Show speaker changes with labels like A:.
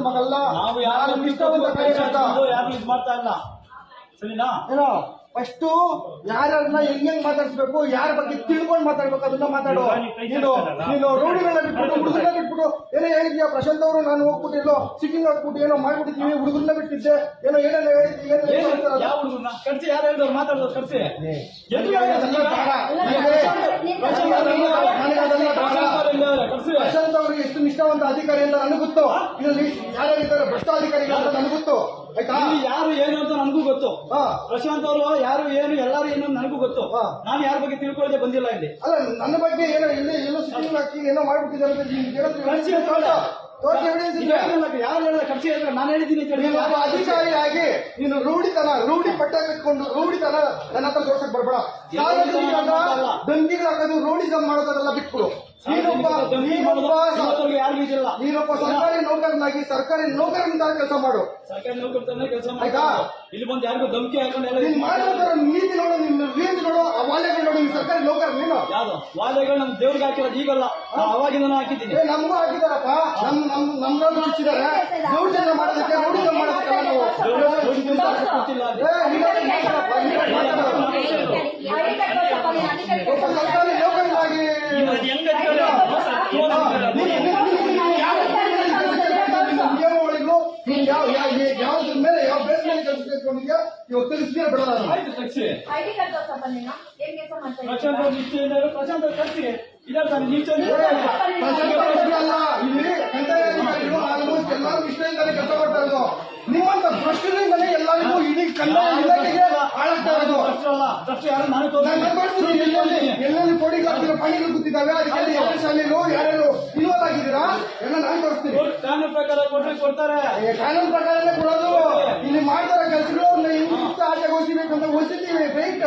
A: ನನ್ನ ಮಗಲ್ಲ.
B: ನಾವು ಯಾರು
A: ಇಷ್ಟವಂತ ಕಾರ್ಯಕರ್ತ
B: ಯಾರು ಇದು ಮಾಡ್ತಾ ಇಲ್ಲ. ಸರಿನಾ?
A: ಏನೋ ಫಸ್ಟ್ ಯಾರನ್ನ ಹೆಂಗ್ ಹೆಂಗ್ ಮಾತಾಡ್ಸ್ಬೇಕು ಯಾರ ಬಗ್ಗೆ ತಿಳ್ಕೊಂಡು ಮಾತಾಡ್ಬೇಕು ಅದನ್ನ ಮಾತಾಡು.
B: ನೀನ್
A: ನೀನು ರೌಡಿಗಳನ್ನ ಬಿಟ್ಬಿಟ್ಟು ಹುಡುಗರನ್ನ ಬಿಟ್ಬಿಟ್ಟು ಏನೋ ಹೇಳಿದ್ಯಾ ಪ್ರಶಾಂತ್ ಅವರು ನಾನು ಹೋಗ್ಬಿಟ್ಟು ಎಲ್ಲೋ ಸಿಟ್ಟಿಂಗ್ ಹಾಕ್ಬಿಟ್ಟು ಏನೋ ಮಾಡ್ಬಿಟ್ಟಿದ್ವಿ ಹುಡುಗರನ್ನ ಬಿಟ್ಟಿದ್ದೆ ಏನೋ ಏನಲ್ಲ ಹೇಳ್ತೀಯಾ ಏನೋ
B: ಏನು?
A: ಹೇಳ್ತಾರಲ್ಲ.
B: ಯಾವ ಹುಡುಗನ ಕರ್ಸಿ ಯಾರು ಹೇಳಿದ್ರು ಮಾತಾಡೋದು ಕರ್ಸಿ ಎಲ್ಲಿ
A: ನನಗೆ
B: ಹೇಳಿದ್ರು
A: ಅದೆಲ್ಲ
B: ಈಗ?
A: ಬೇಡ. ನನಗೆ
B: ಪ್ರಶಾಂತ್ ಅವ್ರು ಎಲ್ಲಿ ಅವ್ರೆ?
A: ನನಗೆ ಅದೆಲ್ಲ ಬೇಡ.
B: ಪ್ರಶಾಂತ್ ಅವ್ರು ಎಲ್ಲಿ ಅವ್ರೆ? ಕರ್ಸಿ
A: ಪ್ರಶಾಂತ್ ಅವರಿಗೆ ಎಷ್ಟು ನಿಷ್ಠಾವಂತ ಅಧಿಕಾರಿ ಅಂತ ನನಗೆ ಗೊತ್ತು. ಇದರಲ್ಲಿ ಯಾರ್ಯಾರಿದ್ದಾರೆ ಭ್ರಷ್ಟಾಧಿಕಾರಿ ಅಂತ ನನಗೆ ಗೊತ್ತು. ಆಯ್ತಾ?
B: ಇಲ್ಲಿ ಯಾರು ಏನು ಅಂತ ನನಗೂ ಗೊತ್ತು.
A: ಹಾ.
B: ಪ್ರಶಾಂತ್ ಅವರು ಯಾರು ಏನು ಎಲ್ಲಾರು ಏನು ಅಂತ ನನಗೂ ಗೊತ್ತು.
A: ಹಾ.
B: ನಾನು ಯಾರ ಬಗ್ಗೆ ತಿಳ್ಕೊಳ್ಳದೆ ಬಂದಿಲ್ಲ ಇಲ್ಲಿ.
A: ಅಲ್ಲ ನನ್ನ ಬಗ್ಗೆ ಏನೋ ಇಲ್ಲೇ ಎಲ್ಲೋ ಸಿಟ್ಟಿಂಗ್ ಹಾಕಿ ಏನೋ ಮಾಡ್ಬಿಟ್ಟಿದ್ದಾರೆ ಅಂತ ನಿಮ್ಗೆ
B: ಹೇಳಿದ್ರೆ ಅಂತ.
A: ತೋರ್ಸು
B: ಎವಿಡೆನ್ಸ್ ಯಾರು ಹೇಳಿದ ಕರ್ಸಿ ಹೇಳಿದ್ರೆ ನಾನು ಹೇಳಿದ್ದೀನಿ
A: ನೀನು ಒಬ್ಬ ಅಧಿಕಾರಿಯಾಗಿ ನೀನು ರೂಢಿತನ ರೂಢಿ ಪಟ್ಟ ಕಟ್ಕೊಂಡು ರೂಢಿತನ ನನ್ನ ಹತ್ರ ತೋರ್ಸಕ್ ಬರ್ಬೇಡ. ಸಾರ್ವಜನಿಕರನ್ನ ದಂಗಿಗೆ ಹಾಕೋದು ರೂಢಿಸಮ್ ಮಾಡೋದನ್ನೆಲ್ಲ ಬಿಟ್ಬಿಡು. ನೀನೊಬ್ಬ ನೀನೊಬ್ಬ ನೀನೊಬ್ಬ ಸರ್ಕಾರಿ ನೌಕರನಾಗಿ ಸರ್ಕಾರಿ ನೌಕರನ ಕೆಲಸ ಮಾಡು.
B: ಸರ್ಕಾರಿ ನೌಕರ ತಂದ್ರೆ ಕೆಲಸ
A: ಆಯ್ತಾ?
B: ಇಲ್ಲಿ ಬಂದು ಯಾರಿಗೂ ಧಮಕಿ ಹಾಕೊಂಡು
A: ನೀನ್
B: ಇದು
A: ಮಾಡೋದ್ರ ನೀತಿ ನೋಡು ನಿನ್ನ ರೀತಿ ನೋಡು ಆ ನೋಡು ನೀನ್ ಸರ್ಕಾರಿ ನೌಕರ ನೀನು
B: ವಾದ್ಯಗಳು ವಾದಗಳು ನಮ್ ದೇವ್ರಿಗೆ ಹಾಕಿರೋದು ಈಗಲ್ಲ. ಅವಾಗಿಂದ ಹಾಕಿದ್ದೀನಿ.
A: ನಮಗೂ ಹಾಕಿದಾರಪ್ಪ. ನಮ್ ನಮ್ ನಮ್ದ್ರಲ್ಲಿ ದೌರ್ಜನ್ಯ ಮಾಡೋದಕ್ಕೆ ನಾವು ಮಾತಾಡಪ್ಪ. ಒಬ್ಬ ಸರ್ಕಾರಿ ನೌಕರನಾಗಿ
B: ಹೆಂಗ್ ಅಧಿಕಾರಿ?
A: ನೀನು- ನೀನು- ನೀನು- ನೀನು ಯಾವ ನಿನ್ನ ನೀನು ಯಾವ ಯಾವ ಯಾವ್ದ್ರ ಮೇಲೆ ಯಾವ ಬೇಸ್ ಮೇಲೆ ಕೆಲಸ ಇವತ್ತು ತಿಳಿಸ್ತೀರ ಬಿಡೋಣ ನಾನು.
B: ಆಯ್ತು ಕರ್ಸಿ
C: ಐಡಿ ಕಾರ್ಡ್ ತೋರ್ಸಪ್ಪ ನೀನು
B: ಪ್ರಶಾಂತ್ ಕರ್ತಿಗೆ ಪ್ರಶಾಂತ್ ಕರ್ಸಿ ಇದ್ದಾರೆ ತಾನೆ
A: ಅಲ್ಲ ಇಲ್ಲಿ ಕಂದಾಯ ಅಧಿಕಾರಿಗಳು ಆಲ್ಮೋಸ್ಟ್ ಎಲ್ಲರೂ ಇಷ್ಟದಿಂದಲೇ ಕೆಲಸ ಮಾಡ್ತಾ ಇರೋದು. ನಿಮ್ಮಂತ ಭ್ರಷ್ಟರಿಂದಲೇ ಎಲ್ಲರಿಗೂ ಇಡೀ ಕಂದಾಯ ಇಲಾಖೆಗೆ ಆಳಾಗ್ತಾ ಇರೋದು. ಎಲ್ಲೆಲ್ಲಿ ಕೋಡಿಗೆ ಹಾಕಿರೋ ಪಣಿಗಳು ಕೂತಿದ್ದಾವೆ ಅದಕ್ಕೆ ಯಾವ ಶಾಲೆಗಳು ಯಾರ್ಯಾರು ಇನ್ವಾಲ್ವ್ ಆಗಿದ್ದೀರಾ ಎಲ್ಲ ನಾನು ತೋರಿಸ್ತೀನಿ.
B: ಕಾನೂನು ಪ್ರಕಾರ ಕೊಟ್ಟರೆ ಕೊಡ್ತಾರೆ.
A: ಕಾನೂನು ಪ್ರಕಾರನೇ ಕೊಡೋದು. ಇಲ್ಲಿ ಮಾಡ್ತಾರ ಕೆಲಸಗಳು ಅವ್ರನ್ನ ಹಿಂಗ್ ಆಚೆಗೆ ಓದಿಬೇಕು ಅಂತ ಓದಿಸ್ತೀವಿ ರೈಟ್